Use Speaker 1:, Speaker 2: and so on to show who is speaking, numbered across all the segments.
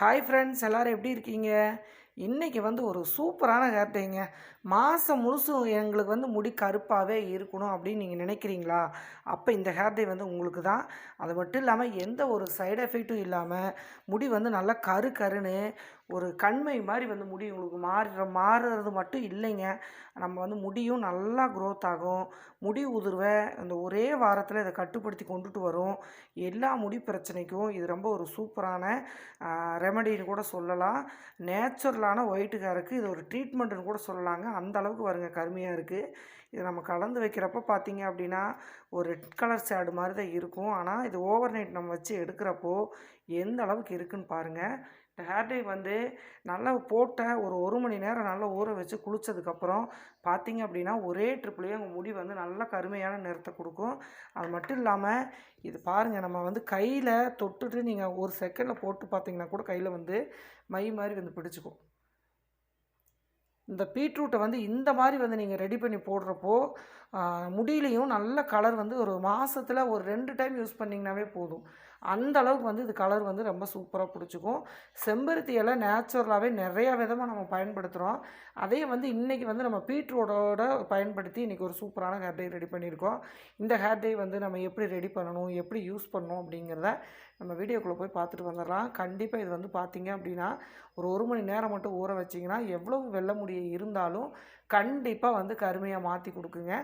Speaker 1: Hi friends எல்லோரும் எப்படி இருக்கீங்க? இன்றைக்கி வந்து ஒரு சூப்பரான ஹேர் டேங்க மாதம் முழுசும் எங்களுக்கு வந்து முடி கருப்பாகவே இருக்கணும் அப்படின்னு நீங்கள் நினைக்கிறீங்களா? அப்போ இந்த ஹேர் டே வந்து உங்களுக்கு தான். அது மட்டும் இல்லாமல் எந்த ஒரு சைடு எஃபெக்ட்டும் இல்லாமல் முடி வந்து நல்லா கரு கருன்னு ஒரு கண்மை மாதிரி வந்து முடி உங்களுக்கு மாறுற மாறுறது மட்டும் இல்லைங்க. நம்ம வந்து முடியும் நல்லா க்ரோத் ஆகும். முடி உதிர்வை அந்த ஒரே வாரத்தில் இதை கட்டுப்படுத்தி கொண்டுட்டு வரும். எல்லா முடி பிரச்சனைக்கும் இது ரொம்ப ஒரு சூப்பரான ரெமடின்னு கூட சொல்லலாம். நேச்சுரலான ஒயிட்டு ஹேருக்கு இது ஒரு ட்ரீட்மெண்ட்டுன்னு கூட சொல்லலாங்க. அந்த அளவுக்கு வருங்க கருமையாக இருக்குது இதை நம்ம கலந்து வைக்கிறப்ப பார்த்தீங்க அப்படின்னா ஒரு ரெட் கலர் சேடு மாதிரி தான் இருக்கும். ஆனால் இது ஓவர் நைட் நம்ம வச்சு எடுக்கிறப்போ எந்த அளவுக்கு இருக்குன்னு பாருங்கள் இந்த ஹேர் டை வந்து நல்லா போட்ட ஒரு ஒரு மணி நேரம் நல்லா ஊற வச்சு குளித்ததுக்கப்புறம் பார்த்தீங்க அப்படின்னா ஒரே ட்ரிப்லேயே உங்கள் முடி வந்து நல்லா கருமையான நிறத்தை கொடுக்கும். அது மட்டும் இல்லாமல் இது பாருங்கள் நம்ம வந்து கையில் தொட்டுட்டு நீங்கள் ஒரு செகண்டில் போட்டு பார்த்தீங்கன்னா கூட கையில் வந்து மை மாதிரி வந்து பிடிச்சிக்கும். இந்த பீட்ரூட்டை வந்து இந்த மாதிரி வந்து நீங்கள் ரெடி பண்ணி போடுறப்போ முடியிலையும் நல்ல கலர் வந்து ஒரு மாதத்தில் ஒரு ரெண்டு டைம் யூஸ் பண்ணிங்கனாவே போதும். அந்த அளவுக்கு வந்து இது கலர் வந்து ரொம்ப சூப்பராக பிடிச்சிக்கும். செம்பருத்தி இலை நேச்சுரலாகவே நிறையா விதமாக நம்ம பயன்படுத்துகிறோம் அதே வந்து இன்றைக்கி வந்து நம்ம பீட்ரூட்டோட பயன்படுத்தி இன்றைக்கி ஒரு சூப்பரான ஹேர் டை ரெடி பண்ணியிருக்கோம். இந்த ஹேர் டை வந்து நம்ம எப்படி ரெடி பண்ணணும் எப்படி யூஸ் பண்ணணும் அப்படிங்கிறத நம்ம வீடியோக்குள்ளே போய் பார்த்துட்டு வந்துடலாம். கண்டிப்பாக இது வந்து பார்த்திங்க அப்படின்னா ஒரு ஒரு மணி நேரம் மட்டும் ஊற வச்சிங்கன்னா எவ்வளோ வெள்ள முடிய இருந்தாலும் கண்டிப்பாக வந்து கருமையாக மாற்றி கொடுக்குங்க.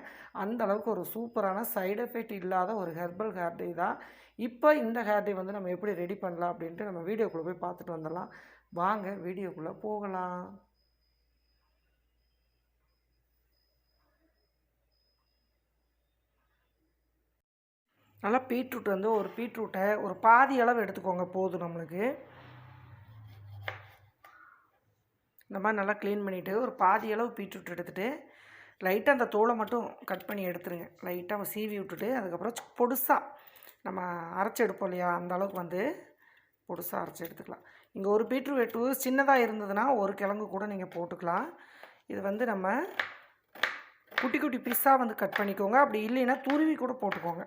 Speaker 1: அந்த அளவுக்கு ஒரு சூப்பரான சைடு எஃபெக்ட் இல்லாத ஒரு ஹெர்பல் ஹேர் டே தான். இப்போ இந்த ஹேர் வந்து நம்ம எப்படி ரெடி பண்ணலாம் அப்படின்ட்டு நம்ம வீடியோக்குள்ளே போய் பார்த்துட்டு வந்துடலாம். வாங்க வீடியோக்குள்ளே போகலாம். நல்லா பீட்ரூட் வந்து ஒரு பீட்ரூட்டை ஒரு பாதி அளவு எடுத்துக்கோங்க போதும் நம்மளுக்கு. இந்த மாதிரி நல்லா க்ளீன் பண்ணிவிட்டு ஒரு பாதி அளவு பீட்ரூட் எடுத்துகிட்டு லைட்டாக அந்த தோலை மட்டும் கட் பண்ணி எடுத்துருங்க. லைட்டாக சீவி விட்டுட்டு அதுக்கப்புறம் பொடுசாக நம்ம அரைச்சி எடுப்போம் இல்லையா? அந்த அளவுக்கு வந்து பொடுசாக அரைச்சி எடுத்துக்கலாம். இங்கே ஒரு பீட்ரூட் சின்னதாக இருந்ததுன்னா ஒரு கிழங்கு கூட நீங்கள் போட்டுக்கலாம். இது வந்து நம்ம குட்டி குட்டி பீஸாக வந்து கட் பண்ணிக்கோங்க. அப்படி இல்லைன்னா துருவி கூட போட்டுக்கோங்க.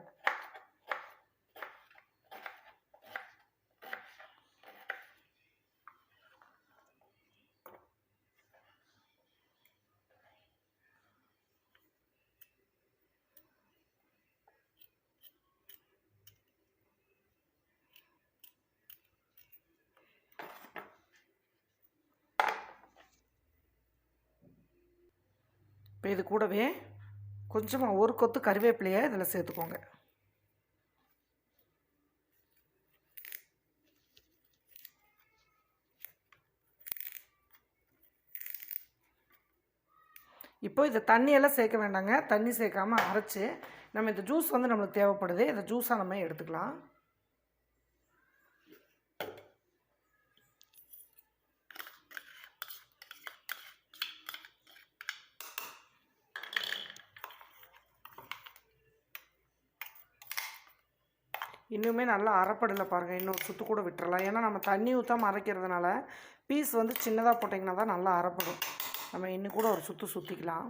Speaker 1: இப்போ இது கூடவே கொஞ்சமாக ஒரு கொத்து கருவேப்பிலையை இதில் சேர்த்துக்கோங்க. இப்போ இதை தண்ணியெல்லாம் சேர்க்க வேண்டாங்க. தண்ணி சேர்க்காமல் அரைச்சி நம்ம இந்த ஜூஸ் வந்து நம்மளுக்கு தேவைப்படுது. இந்த ஜூஸாக நம்ம எடுத்துக்கலாம். இன்னுமே நல்லா அரைப்படலை பாருங்கள் இன்னொரு சுத்து கூட விட்டுறலாம். ஏன்னா நம்ம தண்ணி ஊற்றாம அரைக்கிறதுனால பீஸ் வந்து சின்னதாக போட்டிங்கன்னா தான் நல்லா அரைப்படும் நம்ம இன்னும் கூட ஒரு சுற்று சுற்றிக்கலாம்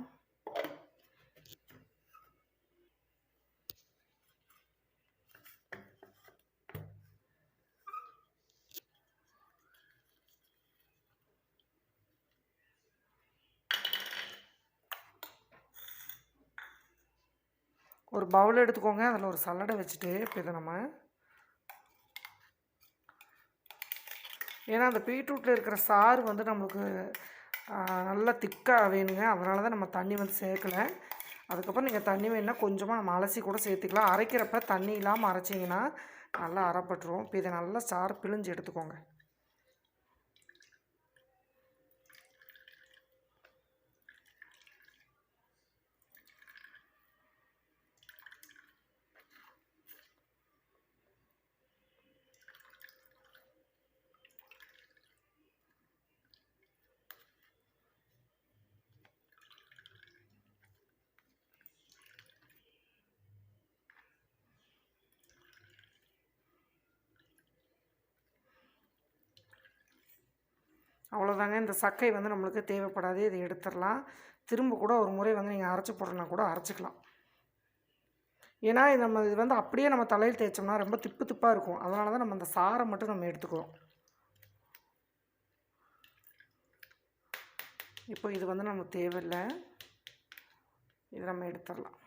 Speaker 1: ஒரு பவுல் எடுத்துக்கோங்க. அதில் ஒரு சல்லடை வச்சுட்டு இப்போ இதை நம்ம ஏன்னா அந்த பீட்ரூட்டில் இருக்கிற சாறு வந்து நம்மளுக்கு நல்லா திக்காக வேணுங்க. அதனால தான் நம்ம தண்ணி வந்து சேர்க்கலை. அதுக்கப்புறம் நீங்கள் தண்ணி வேணுன்னா கொஞ்சமாக நம்ம அலசி கூட சேர்த்துக்கலாம். அரைக்கிறப்ப தண்ணி இல்லாமல் அரைச்சிங்கன்னா நல்லா அரைப்பட்டுரும். இப்போ இதை நல்லா சாறு பிழிஞ்சு எடுத்துக்கோங்க. அவ்வளோதாங்க இந்த சக்கை வந்து நம்மளுக்கு தேவைப்படாது. இதை எடுத்துடலாம். திரும்ப கூட ஒரு முறை வந்து நீங்கள் அரைச்சி போடுறனா கூட அரைச்சிக்கலாம். ஏன்னா இது நம்ம இது வந்து அப்படியே நம்ம தலையில் தேய்ச்சோம்னா ரொம்ப திப்பு திப்பாக இருக்கும். அதனால தான் நம்ம அந்த சாரை மட்டும் நம்ம எடுத்துக்கிறோம். இப்போ இது வந்து நமக்கு தேவையில்லை. இது நம்ம எடுத்துடலாம்.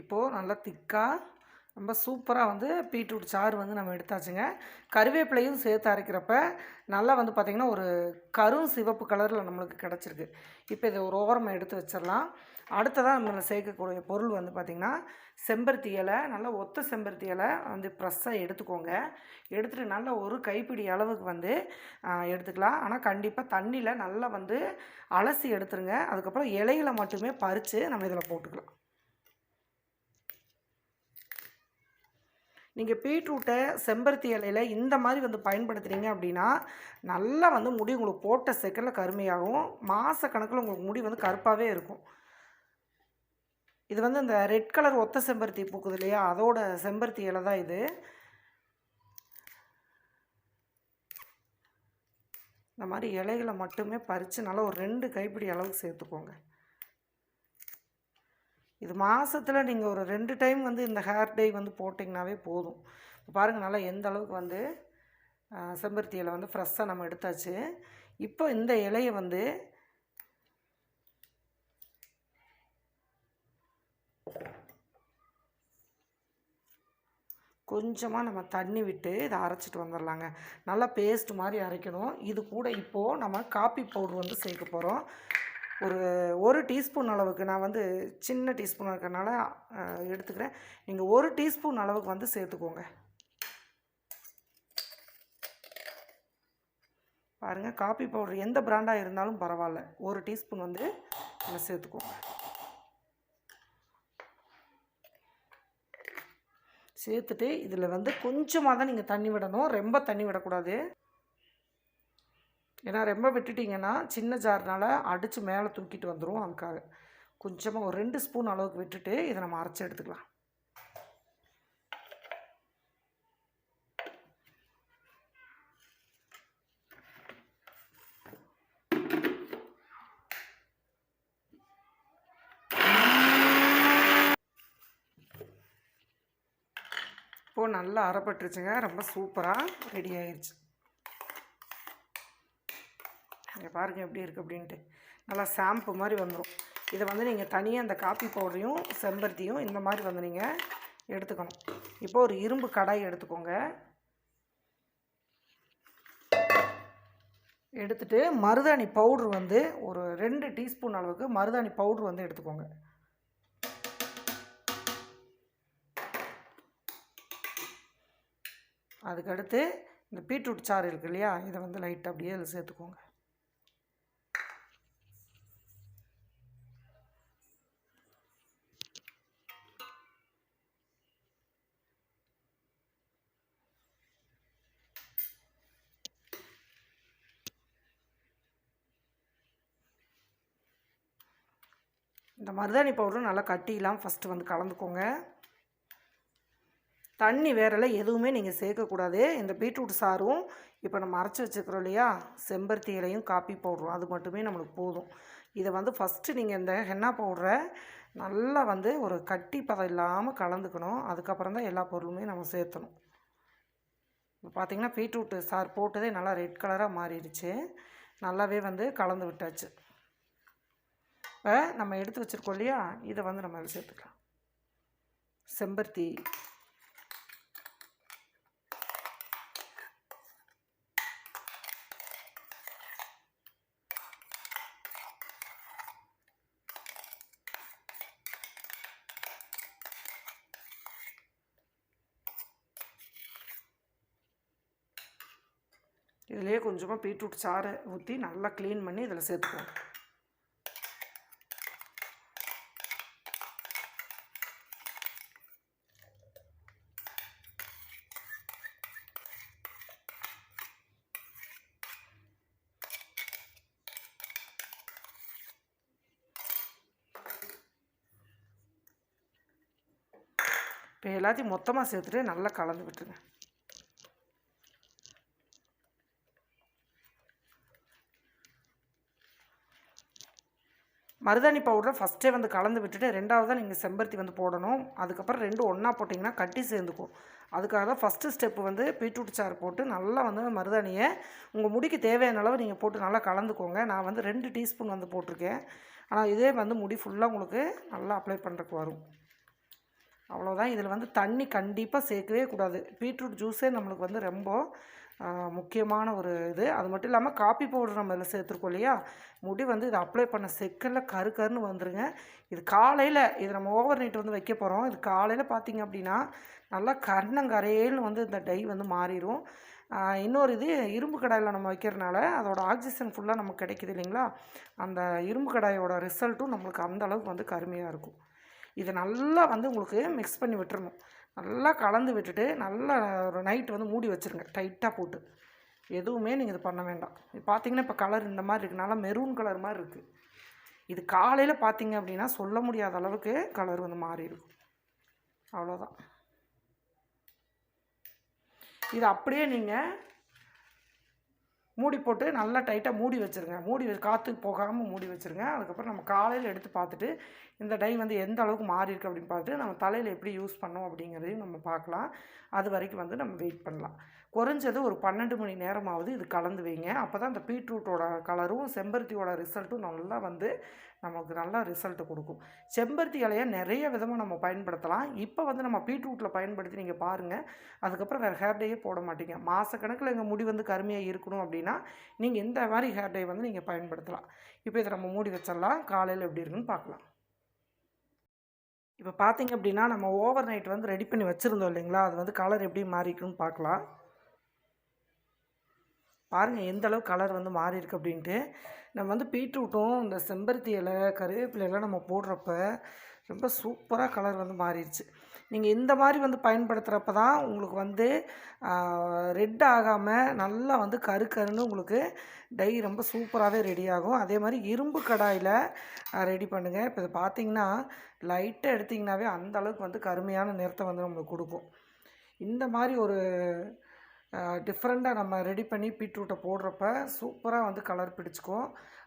Speaker 1: இப்போது நல்லா திக்காக ரொம்ப சூப்பராக வந்து பீட்ரூட் சாறு வந்து நம்ம எடுத்தாச்சுங்க. கருவேப்பிலையும் சேர்த்து அரைக்கிறப்ப நல்லா வந்து பார்த்திங்கன்னா ஒரு கரும் சிவப்பு கலரில் நம்மளுக்கு கிடச்சிருக்கு. இப்போ இதை ஒரு ஓரமாக எடுத்து வச்சிடலாம். அடுத்ததாக நம்ம சேர்க்கக்கூடிய பொருள் வந்து பார்த்திங்கன்னா செம்பருத்தி இலை நல்லா ஒத்த செம்பருத்தி இலை வந்து ப்ரெஸ்ஸாக எடுத்துக்கோங்க. எடுத்துகிட்டு நல்லா ஒரு கைப்பிடி அளவுக்கு வந்து எடுத்துக்கலாம். ஆனால் கண்டிப்பாக தண்ணியில் நல்லா வந்து அலசி எடுத்துருங்க. அதுக்கப்புறம் இலைகளை மட்டுமே பறித்து நம்ம இதில் போட்டுக்கலாம். நீங்கள் பீட்ரூட்டை செம்பருத்தி இலையில் இந்த மாதிரி வந்து பயன்படுத்துகிறீங்க அப்படின்னா நல்லா வந்து முடி உங்களுக்கு போட்ட செகண்டில் கருமையாகும். மாத கணக்கில் உங்களுக்கு முடி வந்து கருப்பாகவே இருக்கும். இது வந்து இந்த ரெட் கலர் ஒத்த செம்பருத்தி பூக்குது இல்லையா? அதோட செம்பருத்தி இலை தான் இது. இந்த மாதிரி இலைகளை மட்டுமே பறித்து நல்லா ஒரு ரெண்டு கைப்பிடி அளவுக்கு சேர்த்துக்கோங்க. இது மாதத்தில் நீங்கள் ஒரு ரெண்டு டைம் வந்து இந்த ஹேர் டை வந்து போட்டிங்கனாவே போதும். இப்போ பாருங்கள் நல்லா எந்த அளவுக்கு வந்து செம்பருத்தி இலை வந்து ஃப்ரெஷ்ஷாக நம்ம எடுத்தாச்சு. இப்போ இந்த இலையை வந்து கொஞ்சமாக நம்ம தண்ணி விட்டு இதை அரைச்சிட்டு வந்துடலாங்க நல்லா பேஸ்ட் மாதிரி அரைக்கணும். இது கூட இப்போது நம்ம காப்பி பவுடர் வந்து சேர்க்க போகிறோம் ஒரு ஒரு டீஸ்பூன் அளவுக்கு நான் வந்து சின்ன டீஸ்பூன் இருக்கிறனால எடுத்துக்கிறேன். நீங்கள் ஒரு டீஸ்பூன் அளவுக்கு வந்து சேர்த்துக்கோங்க. பாருங்கள் காப்பி பவுடர் எந்த பிராண்டாக இருந்தாலும் பரவாயில்ல ஒரு டீஸ்பூன் வந்து நம்ம சேர்த்துக்கோங்க. சேர்த்துட்டு இதில் வந்து கொஞ்சமாக தான் நீங்கள் தண்ணி விடணும். ரொம்ப தண்ணி விடக்கூடாது. ஏன்னா ரொம்ப விட்டுட்டிங்கன்னா சின்ன ஜார்னால் அடித்து மேலே தூக்கிட்டு வந்துடும் அதுக்காக. கொஞ்சமாக ஒரு ரெண்டு ஸ்பூன் அளவுக்கு விட்டுட்டு இதை நம்ம அரைச்சி எடுத்துக்கலாம். இப்போது நல்லா அரைப்பட்டுருச்சுங்க. ரொம்ப சூப்பராக ரெடி ஆயிடுச்சு இங்கே பாருங்கள் எப்படி இருக்குது அப்படின்ட்டு. நல்லா ஷாம்பு மாதிரி வந்துடும் இதை வந்து நீங்கள் தனியாக அந்த காப்பி பவுடரையும் செம்பருத்தியும் இந்த மாதிரி வந்து நீங்கள் எடுத்துக்கணும். இப்போ ஒரு இரும்பு கடாய் எடுத்துக்கோங்க. எடுத்துட்டு மருதாணி பவுட்ரு வந்து ஒரு ரெண்டு டீஸ்பூன் அளவுக்கு மருதாணி பவுட்ரு வந்து எடுத்துக்கோங்க. அதுக்கடுத்து இந்த பீட்ரூட் சாறு இருக்கு இல்லையா? இதை வந்து லைட்டாக அப்படியே அதில் சேர்த்துக்கோங்க. இந்த மருதாணி பவுடரும் நல்லா கட்டிலாம் ஃபஸ்ட்டு வந்து கலந்துக்கோங்க. தண்ணி வேறெல்லாம் எதுவுமே நீங்கள் சேர்க்கக்கூடாது. இந்த பீட்ரூட் சாரும் இப்போ நம்ம அரைச்சி வச்சுக்கிறோம் இல்லையா? செம்பருத்தி இலையும் காப்பி பவுடரும் அது மட்டுமே நம்மளுக்கு போதும். இதை வந்து ஃபஸ்ட்டு நீங்கள் இந்த ஹென்னா பவுடரை நல்லா வந்து ஒரு கட்டி பதம் இல்லாமல் கலந்துக்கணும். அதுக்கப்புறம் தான் எல்லா பொருளுமே நம்ம சேர்த்தணும். இப்போ பார்த்தீங்கன்னா பீட்ரூட்டு சார் போட்டதே நல்லா ரெட் கலராக மாறிடுச்சு. நல்லாவே வந்து கலந்து விட்டாச்சு. நம்ம எடுத்து வச்சுருக்கோம் இல்லையா? இதை வந்து நம்ம அதை சேர்த்துக்கலாம். செம்பருத்தி. இதுலேயே கொஞ்சமாக பீட்ரூட் சாறை ஊற்றி நல்லா க்ளீன் பண்ணி இதில் சேர்த்துக்குவோம் இப்போ எல்லாத்தையும் மொத்தமாக சேர்த்துட்டு நல்லா கலந்து விட்டுருங்க. மருதாணி பவுடரை ஃபஸ்ட்டே வந்து கலந்து விட்டுட்டு ரெண்டாவது தான் நீங்கள் செம்பருத்தி வந்து போடணும். அதுக்கப்புறம் ரெண்டு ஒன்றா போட்டிங்கன்னா கட்டி சேர்ந்துக்கும். அதுக்காக தான் ஃபஸ்ட்டு ஸ்டெப்பு வந்து பீட்ரூட் சாறு போட்டு நல்லா வந்து மருதாணியை உங்கள் முடிக்கு தேவையான அளவு நீங்கள் போட்டு நல்லா கலந்துக்கோங்க. நான் வந்து ரெண்டு டீஸ்பூன் வந்து போட்டிருக்கேன். ஆனால் இதே வந்து முடி ஃபுல்லாக உங்களுக்கு நல்லா அப்ளை பண்ணுறதுக்கு வரும். அவ்வளோதான் இதில் வந்து தண்ணி கண்டிப்பாக சேர்க்கவே கூடாது. பீட்ரூட் ஜூஸே நம்மளுக்கு வந்து ரொம்ப முக்கியமான ஒரு இது. அது மட்டும் இல்லாமல் காப்பி பவுடர் நம்ம இதில் சேர்த்துருக்கோம் இல்லையா? முடி வந்து இதை அப்ளை பண்ண செகண்டில் கரு கருன்னு வந்துருங்க. இது காலையில் இது நம்ம ஓவர் நைட் வந்து வைக்க போகிறோம் இது காலையில் பார்த்தீங்க அப்படின்னா நல்லா கர்ணங்கரையேன்னு வந்து இந்த டை வந்து மாறிடும் இன்னொரு இது இரும்பு கடாயில் நம்ம வைக்கிறனால அதோட ஆக்சிஜன் ஃபுல்லாக நமக்கு கிடைக்குது இல்லைங்களா? அந்த இரும்பு கடாயோட ரிசல்ட்டும் நம்மளுக்கு அந்த அளவுக்கு வந்து கருமையாக இருக்கும். இதை நல்லா வந்து உங்களுக்கு மிக்ஸ் பண்ணி விட்டுறணும். நல்லா கலந்து விட்டுட்டு நல்லா ஒரு நைட் வந்து மூடி வச்சுருங்க. டைட்டாக போட்டு. எதுவுமே நீங்கள் இது பண்ண வேண்டாம். இது பார்த்தீங்கன்னா இப்போ கலர் இந்த மாதிரி இருக்குது நல்லா மெரூன் கலர் மாதிரி இருக்குது இது காலையில் பார்த்தீங்க அப்படின்னா சொல்ல முடியாத அளவுக்கு கலர் வந்து மாறி இருக்கும். அவ்வளோதான் இது அப்படியே நீங்கள் மூடி போட்டு நல்லா டைட்டாக மூடி வச்சுருங்க. மூடி வச்சு காற்று போகாமல் மூடி வச்சுருங்க. அதுக்கப்புறம் நம்ம காலையில் எடுத்து பார்த்துட்டு இந்த டை வந்து எந்த அளவுக்கு மாறி அப்படின்னு பார்த்துட்டு நம்ம தலையில் எப்படி யூஸ் பண்ணோம் அப்படிங்கிறதையும் நம்ம பார்க்கலாம். அது வரைக்கும் வந்து நம்ம வெயிட் பண்ணலாம். குறைஞ்சது ஒரு பன்னெண்டு மணி நேரமாவது இது கலந்து வைங்க. அப்போ தான் இந்த பீட்ரூட்டோட கலரும் செம்பருத்தியோட ரிசல்ட்டும் நல்லா வந்து நமக்கு நல்லா ரிசல்ட்டு கொடுக்கும். செம்பருத்தி இலையை நிறைய விதமாக நம்ம பயன்படுத்தலாம். இப்போ வந்து நம்ம பீட்ரூட்டில் பயன்படுத்தி நீங்கள் பாருங்கள் அதுக்கப்புறம் வேறு ஹேர் டேயே போட மாட்டீங்க. மாதக்கணக்கில் எங்கள் முடி வந்து கருமையாக இருக்கணும் அப்படின்னா நீங்கள் இந்த மாதிரி ஹேர் டே வந்து நீங்கள் பயன்படுத்தலாம். இப்போ இதை நம்ம மூடி வச்சிடலாம். காலையில் எப்படி இருக்குன்னு பார்க்கலாம். இப்போ பார்த்தீங்க அப்படின்னா நம்ம ஓவர் நைட் வந்து ரெடி பண்ணி வச்சுருந்தோம் இல்லைங்களா? அது வந்து கலர் எப்படி மாறிக்குன்னு பார்க்கலாம். பாருங்கள் எந்த அளவு கலர் வந்து மாறியிருக்கு அப்படின்ட்டு. நம்ம வந்து பீட்ரூட்டும் இந்த செம்பருத்தி இலை கருவேப்பிலையெல்லாம் நம்ம போடுறப்ப ரொம்ப சூப்பராக கலர் வந்து மாறிடுச்சு. நீங்கள் இந்த மாதிரி வந்து பயன்படுத்துகிறப்ப தான் உங்களுக்கு வந்து ரெட் ஆகாமல் நல்லா வந்து கரு கருன்னு உங்களுக்கு டை ரொம்ப சூப்பராகவே ரெடி ஆகும். அதே மாதிரி இரும்பு கடாயில் ரெடி பண்ணுங்கள் இப்போ இதை பார்த்தீங்கன்னா லைட்டாக எடுத்திங்கனாவே அந்தளவுக்கு வந்து கருமையான நிறத்தை வந்து நம்மளுக்கு கொடுக்கும். இந்த மாதிரி ஒரு டிஃப்ரெண்ட்டாக நம்ம ரெடி பண்ணி பீட்ரூட்டை போடுறப்ப சூப்பராக வந்து கலர் பிடிச்சிக்கும்.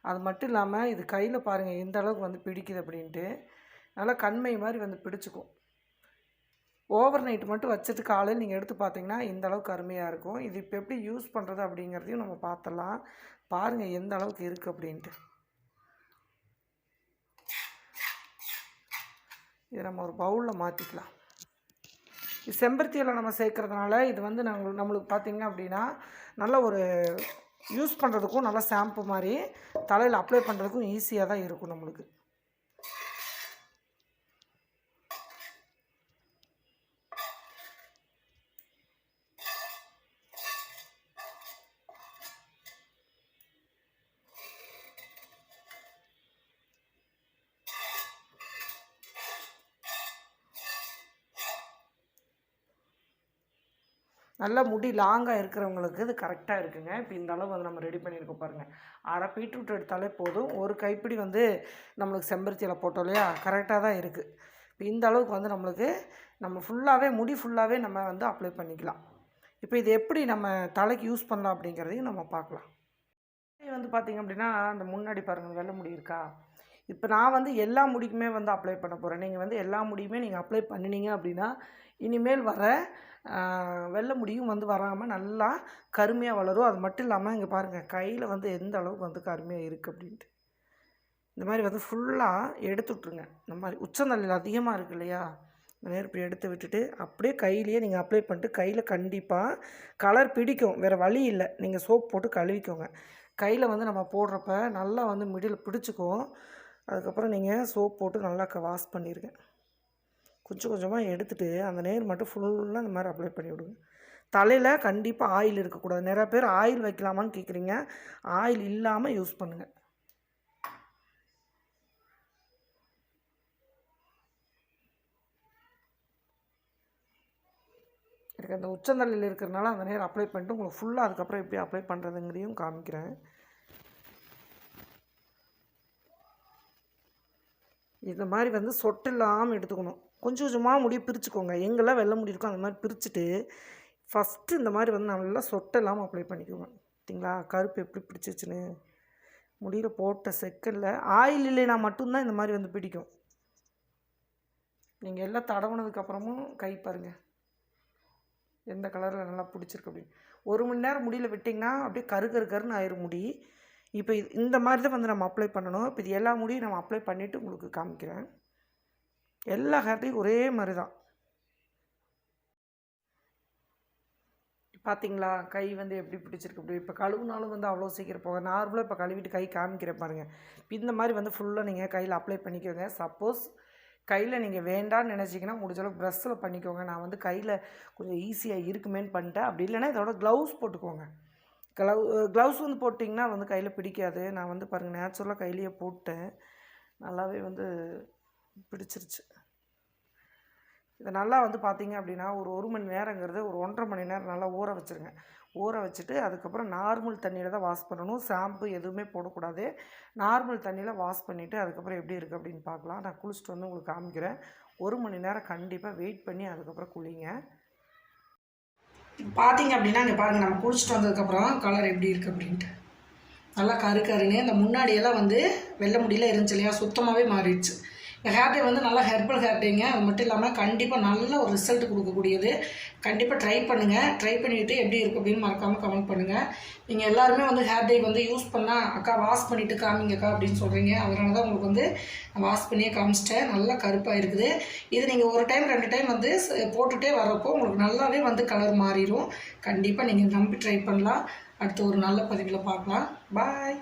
Speaker 1: அது மட்டும் இல்லாமல் இது கையில் பாருங்கள் எந்த அளவுக்கு வந்து பிடிக்குது அப்படின்ட்டு. நல்லா கண்மை மாதிரி வந்து பிடிச்சிக்கும். ஓவர் நைட் மட்டும் வச்சுட்டு காலையில் நீங்கள் எடுத்து பார்த்தீங்கன்னா இந்த அளவுக்கு அருமையாக இருக்கும். இது இப்போ எப்படி யூஸ் பண்ணுறது அப்படிங்கிறதையும் நம்ம பார்த்துடலாம் பாருங்கள் எந்த அளவுக்கு இருக்குது அப்படின்ட்டு. இதை நம்ம ஒரு பவுலில் மாற்றிக்கலாம் செம்பருத்தியில் செம்பருத்தி நம்ம சேர்க்குறதுனால இது வந்து நாங்கள் நம்மளுக்கு பார்த்தீங்க அப்படின்னா நல்ல ஒரு யூஸ் பண்ணுறதுக்கும் நல்ல ஷாம்பு மாதிரி தலையில் அப்ளை பண்ணுறதுக்கும் ஈஸியாக தான் இருக்கும் நம்மளுக்கு. நல்லா முடி லாங்காக இருக்கிறவங்களுக்கு இது கரெக்டாக இருக்குங்க. இப்போ இந்த அளவு வந்து நம்ம ரெடி பண்ணியிருக்கோம் பாருங்கள் அரை பீட்ரூட் எடுத்தாலே போதும். ஒரு கைப்பிடி வந்து நம்மளுக்கு செம்பருத்தியில் போட்டோம் இல்லையா? கரெக்டாக தான் இருக்குது இப்போ இந்த அளவுக்கு வந்து நம்மளுக்கு நம்ம ஃபுல்லாகவே முடி ஃபுல்லாகவே நம்ம வந்து அப்ளை பண்ணிக்கலாம். இப்போ இது எப்படி நம்ம தலைக்கு யூஸ் பண்ணலாம் அப்படிங்கிறதையும் நம்ம பார்க்கலாம். வந்து பார்த்திங்க அப்படின்னா அந்த முன்னாடி பாருங்கள் வெள்ளை முடி இருக்கா? இப்போ நான் வந்து எல்லா முடிக்குமே வந்து அப்ளை பண்ண போகிறேன் நீங்கள் வந்து எல்லா முடியுமே நீங்கள் அப்ளை பண்ணினீங்க அப்படின்னா இனிமேல் வர வெள்ளை முடியும் வந்து வராமல் நல்லா கருமையாக வளரும். அது மட்டும் இல்லாமல் இங்கே பாருங்கள் கையில் வந்து எந்த அளவுக்கு வந்து கருமையாக இருக்குது அப்படின்ட்டு. இந்த மாதிரி வந்து ஃபுல்லாக எடுத்து விட்ருங்க இந்த மாதிரி உச்சந்தலையில் அதிகமாக இருக்கு இல்லையா? இந்த இப்படி எடுத்து விட்டுட்டு அப்படியே கையிலேயே நீங்கள் அப்ளை பண்ணிட்டு கையில் கண்டிப்பாக கலர் பிடிக்கும். வேறு வழி இல்லை. நீங்கள் சோப் போட்டு கழுவிக்கோங்க. கையில் வந்து நம்ம போடுறப்ப நல்லா வந்து மிடில் பிடிச்சிக்கும். அதுக்கப்புறம் நீங்கள் சோப் போட்டு நல்லா க வாஷ் பண்ணிடுங்க கொஞ்சம் கொஞ்சமாக எடுத்துகிட்டு அந்த நேர் மட்டும் ஃபுல்லாக இந்த மாதிரி அப்ளை பண்ணி விடுங்க. தலையில் கண்டிப்பாக ஆயில் இருக்கக்கூடாது. நிறையா பேர் ஆயில் வைக்கலாமான்னு கேட்குறீங்க. ஆயில் இல்லாமல் யூஸ் பண்ணுங்கள் எனக்கு அந்த உச்சந்தலையில் இருக்கிறனால அந்த நேரம் அப்ளை பண்ணிட்டு உங்களுக்கு ஃபுல்லாக அதுக்கப்புறம் எப்படி அப்ளை பண்ணுறதுங்கிறதையும் காமிக்கிறேன். இந்த மாதிரி வந்து சொட்டு இல்லாமல் எடுத்துக்கணும். கொஞ்சம் கொஞ்சமாக முடியை பிரிச்சுக்கோங்க. எங்கெல்லாம் வெள்ளை முடி இருக்கோ அந்த மாதிரி பிரிச்சுட்டு ஃபஸ்ட்டு இந்த மாதிரி வந்து நல்லா சொட்டை இல்லாமல் அப்ளை பண்ணிக்கோங்க. பார்த்தீங்களா கருப்பு எப்படி பிடிச்சிச்சுன்னு முடியில் போட்ட செகண்டில் ஆயில் இல்லைனா மட்டும்தான் இந்த மாதிரி வந்து பிடிக்கும். நீங்கள் எல்லாம் தடவுனதுக்கப்புறமும் கை பாருங்கள் எந்த கலரில் நல்லா பிடிச்சிருக்கு அப்படின்னு. ஒரு மணி நேரம் முடியில் விட்டிங்கன்னா அப்படியே கரு கரு கருன்னு ஆயிரும் முடி. இப்போ இந்த மாதிரி தான் வந்து நம்ம அப்ளை பண்ணணும். இப்போ இது எல்லா முடியும் நம்ம அப்ளை பண்ணிவிட்டு உங்களுக்கு காமிக்கிறேன். எல்லா ஹேர்டையும் ஒரே மாதிரி தான் பார்த்தீங்களா கை வந்து எப்படி பிடிச்சிருக்கு? அப்படி இப்போ கழுவுனாலும் வந்து அவ்வளோ சீக்கிரம் போக நார்மலாக இப்போ கழுவிட்டு கை காமிக்கிறேன் பாருங்கள் இந்த மாதிரி வந்து ஃபுல்லாக நீங்கள் கையில் அப்ளை பண்ணிக்கோங்க. சப்போஸ் கையில் நீங்கள் வேண்டாம்னு நினச்சிங்கன்னா முடிஞ்ச அளவுக்கு ப்ரெஷ்ஷில் பண்ணிக்கோங்க. நான் வந்து கையில் கொஞ்சம் ஈஸியாக இருக்குமேன்னு பண்ணிட்டேன். அப்படி இல்லைன்னா இதோட க்ளவுஸ் போட்டுக்கோங்க. க்ளவு க்ளவுஸ் வந்து போட்டிங்கன்னா வந்து கையில் பிடிக்காது. நான் வந்து பாருங்கள் நேச்சுரலாக கையிலேயே போட்டேன். நல்லாவே வந்து பிடிச்சிருச்சு. இதை நல்லா வந்து பார்த்தீங்க அப்படின்னா ஒரு ஒரு மணி நேரங்கிறது ஒரு ஒன்றரை மணி நேரம் நல்லா ஊற வச்சுருங்க. ஊற வச்சுட்டு அதுக்கப்புறம் நார்மல் தண்ணியில் தான் வாஷ் பண்ணணும். ஷாம்பு எதுவுமே போடக்கூடாது. நார்மல் தண்ணியில் வாஷ் பண்ணிவிட்டு அதுக்கப்புறம் எப்படி இருக்குது அப்படின்னு பார்க்கலாம் நான் குளிச்சுட்டு வந்து உங்களுக்கு காமிக்கிறேன். ஒரு மணி நேரம் கண்டிப்பாக வெயிட் பண்ணி அதுக்கப்புறம் குளிங்க. பார்த்தீங்க அப்படின்னா இங்கே பாருங்கள் நம்ம குளிச்சுட்டு வந்ததுக்கப்புறம் கலர் எப்படி இருக்குது அப்படின்ட்டு. நல்லா கரு கருன்னு இந்த முன்னாடியெல்லாம் வந்து வெள்ளை முடியல இருந்துச்சு இல்லையா? சுத்தமாகவே மாறிடுச்சு. இந்த ஹேர் டே வந்து நல்லா ஹெர்பல் ஹேர் டேங்க அது மட்டும் இல்லாமல் கண்டிப்பாக நல்ல ஒரு ரிசல்ட் கொடுக்கக்கூடியது. கண்டிப்பாக ட்ரை பண்ணுங்கள் ட்ரை பண்ணிவிட்டு எப்படி இருக்குது அப்படின்னு மறக்காமல் கமெண்ட் பண்ணுங்கள் நீங்கள் எல்லாருமே வந்து ஹேர் டே வந்து யூஸ் பண்ணால் அக்கா வாஷ் பண்ணிவிட்டு காமிங்கக்கா அப்படின்னு சொல்கிறீங்க அதனால தான் உங்களுக்கு வந்து நான் வாஷ் பண்ணியே காமிச்சிட்டேன். நல்லா கருப்பாக இருக்குது. இது நீங்கள் ஒரு டைம் ரெண்டு டைம் வந்து போட்டுகிட்டே வரப்போ உங்களுக்கு நல்லாவே வந்து கலர் மாறிடும் கண்டிப்பாக நீங்கள் நம்பி ட்ரை பண்ணலாம். அடுத்து ஒரு நல்ல பதிவில் பார்க்கலாம். பாய்